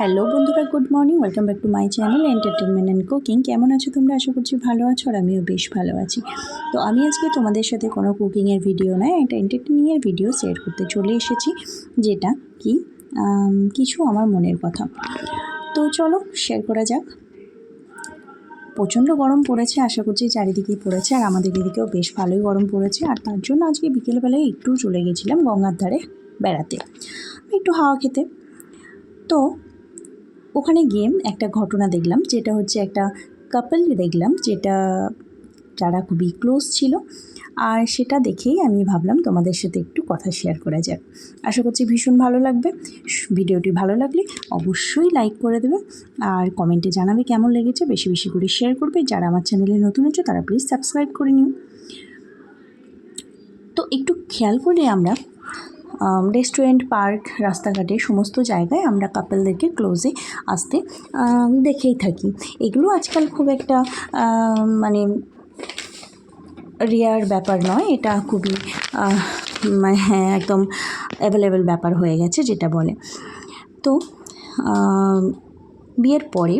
Hello বন্ধুরা, good morning, welcome back to my channel entertainment and cooking. কেমন আছো তোমরা? আশা করছি ভালো আছো আর আমিও বেশ ভালো আছি। তো আমি আজকে তোমাদের সাথে কোনো কুকিংয়ের ভিডিও নয়, একটা এন্টারটেনিংয়ের ভিডিও শেয়ার করতে চলে এসেছি, যেটা কি কিছু আমার মনের কথা। তো চলো শেয়ার করা যাক। প্রচণ্ড গরম পড়েছে, আশা করছি চারিদিকেই পড়েছে, আর আমাদের এদিকেও বেশ ভালোই গরম পড়েছে, আর তার জন্য আজকে বিকেলবেলায় একটু চলে গেছিলাম গঙ্গার ধারে বেড়াতে, একটু হাওয়া খেতে। তো ওখানে গিয়ে একটা ঘটনা দেখলাম, যেটা হচ্ছে একটা কাপল দেখলাম, যেটা যারা খুবই ক্লোজ ছিল। আর সেটা দেখেই আমি ভাবলাম তোমাদের সাথে একটু কথা শেয়ার করা যাক। আশা করছি ভীষণ ভালো লাগবে। ভিডিওটি ভালো লাগলে অবশ্যই লাইক করে দেবে। আর কমেন্টে জানাবে কেমন লেগেছে, বেশি বেশি করে শেয়ার করবে। যারা আমার চ্যানেলে নতুন আছে, তারা প্লিজ সাবস্ক্রাইব করে নিও। তো একটু খেয়াল করে আমরা রেস্টুরেন্ট পার্ক রাস্তাঘাটে সমস্ত জায়গায় আমরা কাপলদেরকে ক্লোজে আসতে দেখেই থাকি। এগুলো আজকাল খুব একটা মানে রেয়ার ব্যাপার নয়, এটা খুবই মানে হ্যাঁ একদম অ্যাভেলেবেল ব্যাপার হয়ে গেছে যেটা বলে। তো বিয়ের পরে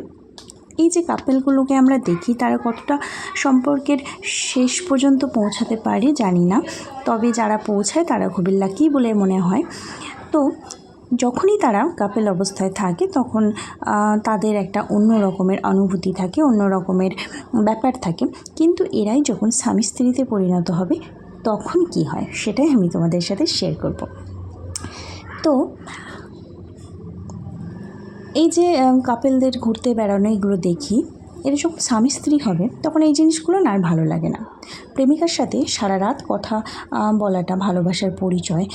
এই যে কাপেলগুলোকে আমরা দেখি, তারা কতটা সম্পর্কের শেষ পর্যন্ত পৌঁছাতে পারে জানি না। তবে যারা পৌঁছায় তারা খুবই লাকি বলে মনে হয়। তো যখনই তারা কাপেল অবস্থায় থাকে, তখন তাদের একটা অন্য রকমের অনুভূতি থাকে, অন্য রকমের ব্যাপার থাকে। কিন্তু এরাই যখন স্বামী স্ত্রীতে পরিণত হবে, তখন কি হয়? সেটাই আমি তোমাদের সাথে শেয়ার করব। তো এই যে কাপেলদের ঘুরতে বেড়ানো এগুলো দেখি, এরা যখন স্বামী স্ত্রী হবে, তখন এই জিনিসগুলো না আর ভালো লাগে না। প্রেমিকার সাথে সারা রাত কথা বলাটা, ভালোবাসার পরিচয়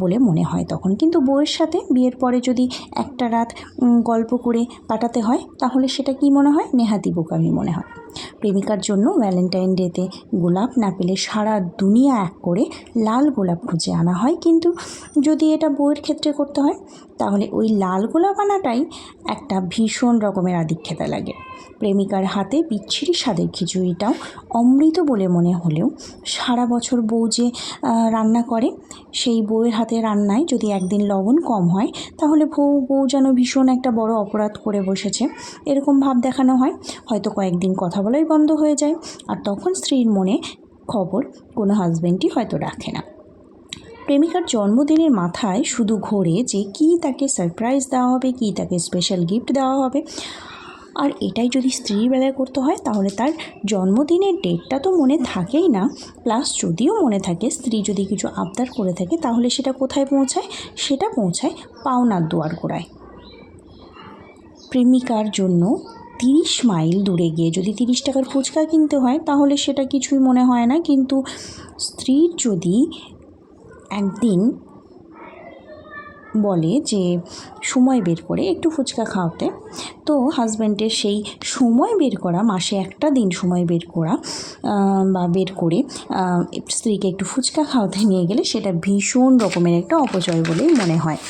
বলে মনে হয় তখন। কিন্তু বউয়ের সাথে বিয়ের পরে যদি একটা রাত গল্প করে কাটাতে হয়, তাহলে সেটা কি মনে হয়? নেহাতি বোকামি মনে হয়। প্রেমিকার জন্য ভ্যালেন্টাইন ডেতে গোলাপ না পেলে সারা দুনিয়া এক করে লাল গোলাপ খুঁজে আনা হয়। কিন্তু যদি এটা বউয়ের ক্ষেত্রে করতে হয় তাহলে ওই লাল গোলাপ আনাটাই একটা ভীষণ রকমের আদিক্ষেতা লাগে। প্রেমিকার হাতে বিচ্ছিরি স্বাদের খিচুড়িটাও অমৃত বলে মনে হলেও সারা বছর বউ যে রান্না করে, সেই বউয়ের হাতে রান্নায় যদি একদিন লবণ কম হয়, তাহলে বউ বউ যেন ভীষণ একটা বড় অপরাধ করে বসেছে। এরকম ভাব দেখানো হয়। হয়তো কয়েকদিন কথা বলাই বন্ধ হয়ে যায়। আর তখন স্ত্রীর মনে খবর কোনো হাজব্যান্ডই হয়তো রাখে না। প্রেমিকার জন্মদিনের মাথায় শুধু ঘোরে যে কী তাকে সারপ্রাইজ দেওয়া হবে, কী তাকে স্পেশাল গিফট দেওয়া হবে। আর এটাই যদি স্ত্রীর বেলায় করতে হয়, তাহলে তার জন্মদিনের ডেটটা তো মনে থাকেই না। প্লাস যদিও মনে থাকে, স্ত্রী যদি কিছু আবদার করে থাকে, তাহলে সেটা কোথায় পৌঁছায়? সেটা পৌঁছায় পাওনার দুয়ার গোড়ায়। প্রেমিকার জন্য তিরিশ মাইল দূরে গিয়ে যদি তিরিশ টাকার ফুচকা কিনতে হয়, তাহলে সেটা কিছুই মনে হয় না। কিন্তু স্ত্রীর যদি একদিন বলে যে, সময় বের করে একটু ফুচকা খাওয়াতে। তো হাজব্যান্ডের সেই সময় বের করা, মাসে একটা দিন সময় বের করা বা বের করে স্ত্রীকে একটু ফুচকা খাওয়াতে নিয়ে গেলে সেটা ভীষণ রকমের একটা অপচয় বলেই মনে হয়।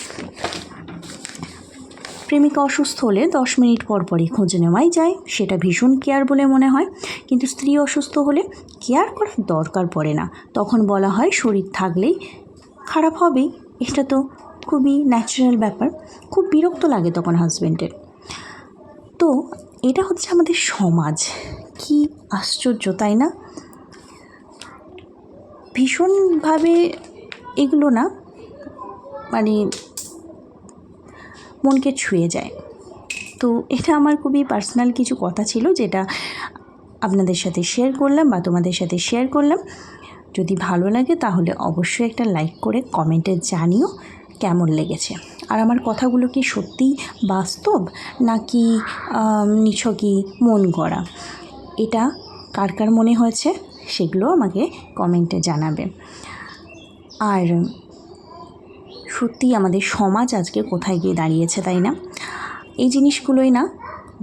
প্রেমিকা অসুস্থ হলে দশ মিনিট পর পরই খোঁজ নেওয়াই যায়, সেটা ভীষণ কেয়ার বলে মনে হয়। কিন্তু স্ত্রী অসুস্থ হলে কেয়ার করার দরকার পড়ে না। তখন বলা হয় শরীর থাকলেই খারাপ হবেই, এটা তো খুবই ন্যাচারাল ব্যাপার। খুব বিরক্ত লাগে তখন হাজব্যান্ডের তো এটা হচ্ছে আমাদের সমাজ। কি আশ্চর্য, তাই না? ভীষণভাবে এগুলো না মানে মনকে ছুঁয়ে যায়। তো এটা আমার খুবই পার্সোনাল কিছু কথা ছিল যেটা আপনাদের সাথে শেয়ার করলাম বা তোমাদের সাথে শেয়ার করলাম। যদি ভালো লাগে তাহলে অবশ্যই একটা লাইক করে কমেন্টে জানিও কেমন লেগেছে। আর আমার কথাগুলো কি সত্যিই বাস্তব নাকি নিছকই মন গড়া? এটা কার কার মনে হয়েছে সেগুলো আমাকে কমেন্টে জানাবে। আর সত্যি আমাদের সমাজ আজকে কোথায় গিয়ে দাঁড়িয়েছে তাই না? এই জিনিসগুলোই না,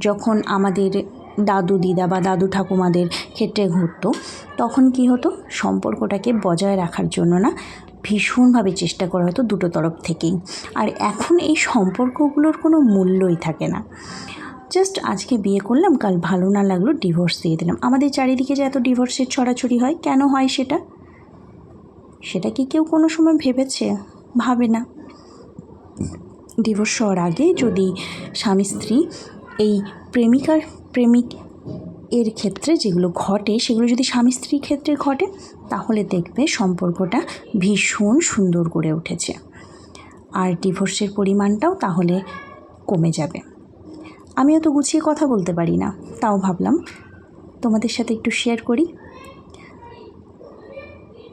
যখন আমাদের দাদু, দিদা বা দাদু ঠাকুমাদের ক্ষেত্রে ঘটতো। তখন কি হতো? সম্পর্কটাকে বজায় রাখার জন্য না ভীষণভাবে চেষ্টা করা হতো দুটো তরফ থেকেই। আর এখন এই সম্পর্কগুলোর কোনো মূল্যই থাকে না। জাস্ট আজকে বিয়ে করলাম, কাল ভালো না লাগল ডিভোর্স দিয়ে দিলাম। আমাদের চারিদিকে যে এত ডিভোর্সের ছড়াছড়ি হয়, কেন হয় সেটা? সেটা কি কেউ কোনো সময় ভেবেছে? ভাবে না। ডিভোর্স হওয়ার আগে যদি স্বামী স্ত্রী এই প্রেমিকার প্রেমিক এর ক্ষেত্রে যেগুলো ঘটে, সেগুলো যদি স্বামী স্ত্রীর ক্ষেত্রে ঘটে, তাহলে দেখবে সম্পর্কটা ভীষণ সুন্দর করে উঠেছে। আর ডিভোর্সের পরিমাণটাও তাহলে কমে যাবে। আমি অত গুছিয়ে কথা বলতে পারি না, তাও ভাবলাম তোমাদের সাথে একটু শেয়ার করি।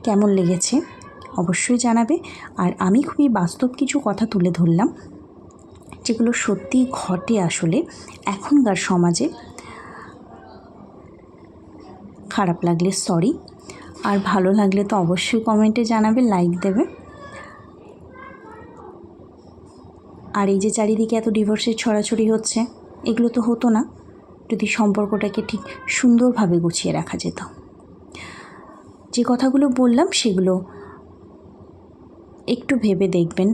কেমন লেগেছে? অবশ্যই জানাবে। আর আমি খুবই বাস্তব কিছু কথা তুলে ধরলাম, যেগুলো সত্যি ঘটে আসলে এখনকার সমাজে। খারাপ লাগলে সরি আর ভালো লাগলে তো অবশ্যই কমেন্টে জানাবে লাইক দেবে। আর এই যে চারিদিকে এত ডিভোর্সের ছড়াছড়ি হচ্ছে, এগুলো তো হতো না। যদি সম্পর্কটাকে ঠিক সুন্দরভাবে গুছিয়ে রাখা যেত। যে কথাগুলো বললাম, সেগুলো একটু ভেবে দেখবেন।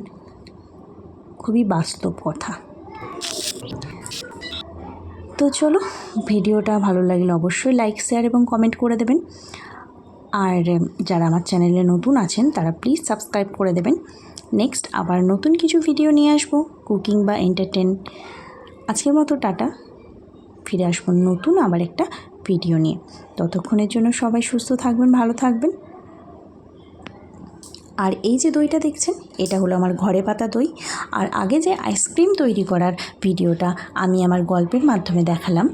খুবই বাস্তব কথা। তো চলো, ভিডিওটা ভালো লাগলে অবশ্যই লাইক শেয়ার এবং কমেন্ট করে দেবেন। আর যারা আমার চ্যানেলে নতুন আছেন, তারা প্লিজ সাবস্ক্রাইব করে দেবেন। নেক্সট আবার নতুন কিছু ভিডিও নিয়ে আসব কুকিং বা এন্টারটেন আজকের মতো টাটা। ফিরে আসব নতুন আবার একটা ভিডিও নিয়ে। ততক্ষণের জন্য সবাই সুস্থ থাকবেন, ভালো থাকবেন। আর এই যে দইটা দেখছেন, এটা হলো আমার ঘরে পাতা দই। আর আগে যে আইসক্রিম তৈরি করার ভিডিওটা আমি আমার গল্পের মাধ্যমে দেখালাম,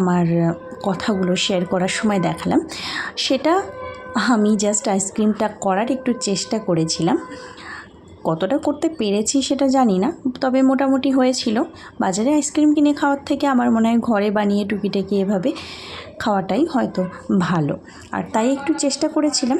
আমার কথাগুলো শেয়ার করার সময় দেখালাম, সেটা আমি জাস্ট আইসক্রিমটা করার একটু চেষ্টা করেছিলাম। কতটা করতে পেরেছি সেটা জানি না, তবে মোটামুটি হয়েছিল। বাজারে আইসক্রিম কিনে খাওয়ার থেকে আমার মনে হয় ঘরে বানিয়ে টুকিটাকি এভাবে খাওয়াটাই হয়তো ভালো। আর তাই একটু চেষ্টা করেছিলাম।